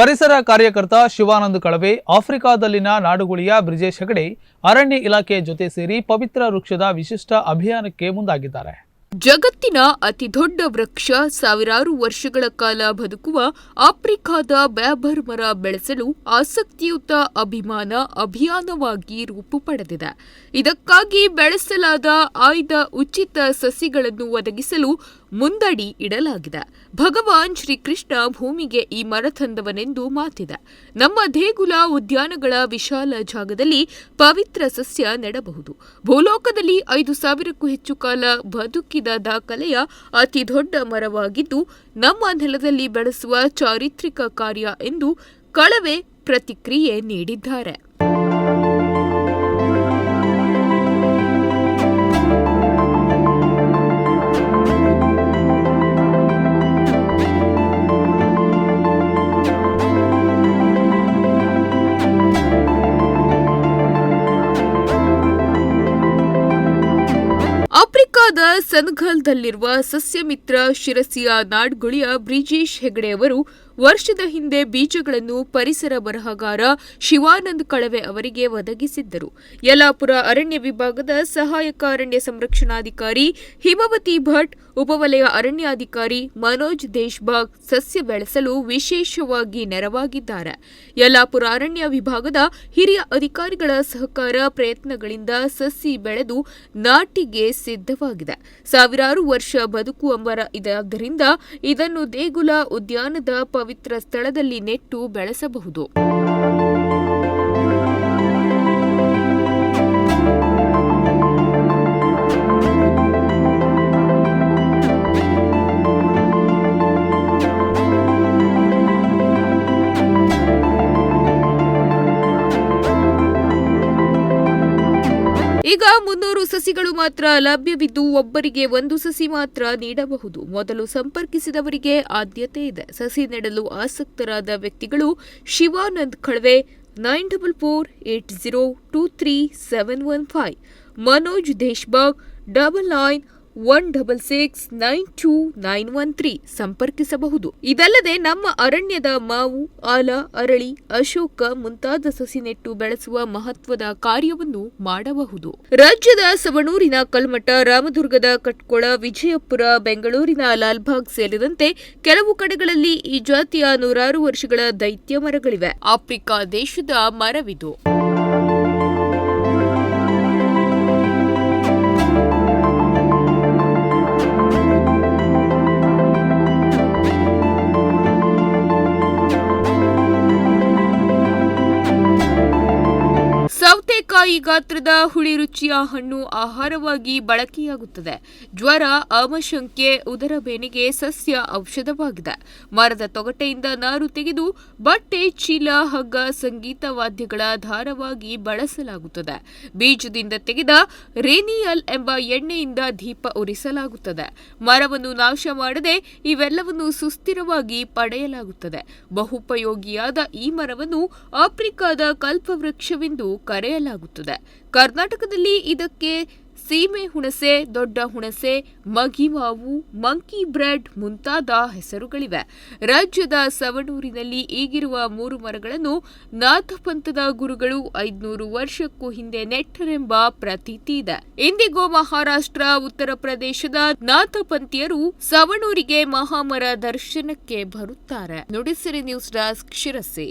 ಪರಿಸರ ಕಾರ್ಯಕರ್ತ ಶಿವಾನಂದ್ ಕಳವೆ, ಆಫ್ರಿಕಾದಲ್ಲಿನ ನಾಡುಗುಳಿಯ ಬ್ರಿಜೇಶ್ ಹೆಗಡೆ, ಅರಣ್ಯ ಇಲಾಖೆ ಜೊತೆ ಸೇರಿ ಪವಿತ್ರ ವೃಕ್ಷದ ವಿಶಿಷ್ಟ ಅಭಿಯಾನಕ್ಕೆ ಮುಂದಾಗಿದ್ದಾರೆ. ಜಗತ್ತಿನ ಅತಿದೊಡ್ಡ ವೃಕ್ಷ ಸಾವಿರಾರು ವರ್ಷಗಳ ಕಾಲ ಬದುಕುವ ಆಫ್ರಿಕಾದ ಬ್ಯಾಬರ್ ಮರ ಬೆಳೆಸಲು ಆಸಕ್ತಿಯುತ ಅಭಿಮಾನ ಅಭಿಯಾನವಾಗಿ ರೂಪು ಪಡೆದಿದೆ. ಇದಕ್ಕಾಗಿ ಬೆಳೆಸಲಾದ ಆಯ್ದ ಉಚಿತ ಸಸಿಗಳನ್ನು ಒದಗಿಸಲು ಮುಂದಡಿ ಇಡಲಾಗಿದೆ. ಭಗವಾನ್ ಶ್ರೀಕೃಷ್ಣ ಭೂಮಿಗೆ ಈ ಮರ ತಂದವನೆಂದು ಮಾತಿದೆ. ನಮ್ಮ ದೇಗುಲ ಉದ್ಯಾನಗಳ ವಿಶಾಲ ಜಾಗದಲ್ಲಿ ಪವಿತ್ರ ಸಸ್ಯ ನೆಡಬಹುದು. ಭೂಲೋಕದಲ್ಲಿ ಐದು ಸಾವಿರಕ್ಕೂ ಹೆಚ್ಚು ಕಾಲ ಬದುಕಿದ ದಾಖಲೆಯ ಅತಿ ದೊಡ್ಡ ಮರವಾಗಿದ್ದು, ನಮ್ಮ ನೆಲದಲ್ಲಿ ಬೆಳೆಸುವ ಚಾರಿತ್ರಿಕ ಕಾರ್ಯ ಎಂದು ಕಳವೆ ಪ್ರತಿಕ್ರಿಯೆ ನೀಡಿದ್ದಾರೆ. ಆಫ್ರಿಕಾದ ಸನ್ಘಲ್ದಲ್ಲಿರುವ ಸಸ್ಯಮಿತ್ರ ಶಿರಸಿಯ ನಾಡ್ಗುಳಿಯ ಬ್ರಿಜೇಶ್ ಹೆಗಡೆ ಅವರು ವರ್ಷದ ಹಿಂದೆ ಬೀಜಗಳನ್ನು ಪರಿಸರ ಬರಹಗಾರ ಶಿವಾನಂದ್ ಕಳವೆ ಅವರಿಗೆ ಒದಗಿಸಿದ್ದರು. ಯಲಾಪುರ ಅರಣ್ಯ ವಿಭಾಗದ ಸಹಾಯಕ ಅರಣ್ಯ ಸಂರಕ್ಷಣಾಧಿಕಾರಿ ಹಿಮವತಿ ಭಟ್, ಉಪವಲಯ ಅರಣ್ಯಾಧಿಕಾರಿ ಮನೋಜ್ ದೇಶಭಾಗ್ ಸಸ್ಯ ಬೆಳೆಸಲು ವಿಶೇಷವಾಗಿ ನೆರವಾಗಿದ್ದಾರೆ. ಯಲಾಪುರ ಅರಣ್ಯ ವಿಭಾಗದ ಹಿರಿಯ ಅಧಿಕಾರಿಗಳ ಸಹಕಾರ ಪ್ರಯತ್ನಗಳಿಂದ ಸಸಿ ಬೆಳೆದು ನಾಟಿಗೆ ಸಿದ್ಧವಾಗಿದೆ. ಸಾವಿರಾರು ವರ್ಷ ಬದುಕುವ ಮರ ಇದಾದ್ದರಿಂದ ಇದನ್ನು ದೇಗುಲ ಉದ್ಯಾನದ ಪವಿತ್ರ ಸ್ಥಳದಲ್ಲಿ ನೆಟ್ಟು ಬೆಳೆಸಬಹುದು. ಈಗ ಮುನ್ನೂರು ಸಸಿಗಳು ಮಾತ್ರ ಲಭ್ಯವಿದ್ದು ಒಬ್ಬರಿಗೆ ಒಂದು ಸಸಿ ಮಾತ್ರ ನೀಡಬಹುದು. ಮೊದಲು ಸಂಪರ್ಕಿಸಿದವರಿಗೆ ಆದ್ಯತೆ ಇದೆ. ಸಸಿ ನೆಡಲು ಆಸಕ್ತರಾದ ವ್ಯಕ್ತಿಗಳು Shivanand Khalave, nine double four eight zero two three seven one five, Manoj Deshbag, double nine one double six nine two nine one three ಸಂಪರ್ಕಿಸಬಹುದು ಇದಲ್ಲದೆ ನಮ್ಮ ಅರಣ್ಯದ ಮಾವು ಆಲ ಅರಳಿ ಅಶೋಕ ಮುಂತಾದ ಸಸಿ ನೆಟ್ಟು ಬೆಳೆಸುವ ಮಹತ್ವದ ಕಾರ್ಯವನ್ನು ಮಾಡಬಹುದು ರಾಜ್ಯದ ಸವಣೂರಿನ ಕಲ್ಮಠ ರಾಮದುರ್ಗದ ಕಟ್ಕೊಳ ವಿಜಯಪುರ ಬೆಂಗಳೂರಿನ ಲಾಲ್ಬಾಗ್ ಸೇರಿದಂತೆ ಕೆಲವು ಕಡೆಗಳಲ್ಲಿ ಈ ಜಾತಿಯ ನೂರಾರು ವರ್ಷಗಳ ದೈತ್ಯ ಮರಗಳಿವೆ ಆಫ್ರಿಕಾ ದೇಶದ ಮರವಿದು ಸೌತೆಕಾಯಿ ಗಾತ್ರದ ಹುಳಿ ರುಚಿಯ ಹಣ್ಣು ಆಹಾರವಾಗಿ ಬಳಕೆಯಾಗುತ್ತದೆ. ಜ್ವರ, ಆಮಶಂಕೆ, ಉದರ ಬೇನೆಗೆ ಸಸ್ಯ ಔಷಧವಾಗಿದೆ. ಮರದ ತೊಗಟೆಯಿಂದ ನಾರು ತೆಗೆದು ಬಟ್ಟೆ, ಚೀಲ, ಹಗ್ಗ, ಸಂಗೀತ ವಾದ್ಯಗಳ ಧಾರವಾಗಿ ಬಳಸಲಾಗುತ್ತದೆ. ಬೀಜದಿಂದ ತೆಗೆದ ರೇನಿಯಲ್ ಎಂಬ ಎಣ್ಣೆಯಿಂದ ದೀಪ ಉರಿಸಲಾಗುತ್ತದೆ. ಮರವನ್ನು ನಾಶ ಮಾಡದೆ ಇವೆಲ್ಲವನ್ನು ಸುಸ್ಥಿರವಾಗಿ ಪಡೆಯಲಾಗುತ್ತದೆ. ಬಹುಪಯೋಗಿಯಾದ ಈ ಮರವನ್ನು ಆಫ್ರಿಕಾದ ಕಲ್ಪವೃಕ್ಷವೆಂದು ಕರೆಯಲಾಗುತ್ತದೆ. ಕರ್ನಾಟಕದಲ್ಲಿ ಇದಕ್ಕೆ ಸೀಮೆ ಹುಣಸೆ, ದೊಡ್ಡ ಹುಣಸೆ, ಮಗಿಮಾವು, ಮಂಕಿ ಬ್ರೆಡ್ ಮುಂತಾದ ಹೆಸರುಗಳಿವೆ. ರಾಜ್ಯದ ಸವಣೂರಿನಲ್ಲಿ ಈಗಿರುವ ಮೂರು ಮರಗಳನ್ನು ನಾಥಪಂಥದ ಗುರುಗಳು ಐದ್ನೂರು ವರ್ಷಕ್ಕೂ ಹಿಂದೆ ನೆಟ್ಟರೆಂಬ ಪ್ರತೀತಿ ಇದೆ. ಇಂದಿಗೂ ಮಹಾರಾಷ್ಟ್ರ, ಉತ್ತರ ಪ್ರದೇಶದ ನಾಥಪಂಥೀಯರು ಸವಣೂರಿಗೆ ಮಹಾಮರ ದರ್ಶನಕ್ಕೆ ಬರುತ್ತಾರೆ. Nudisiri news desk Sirsi.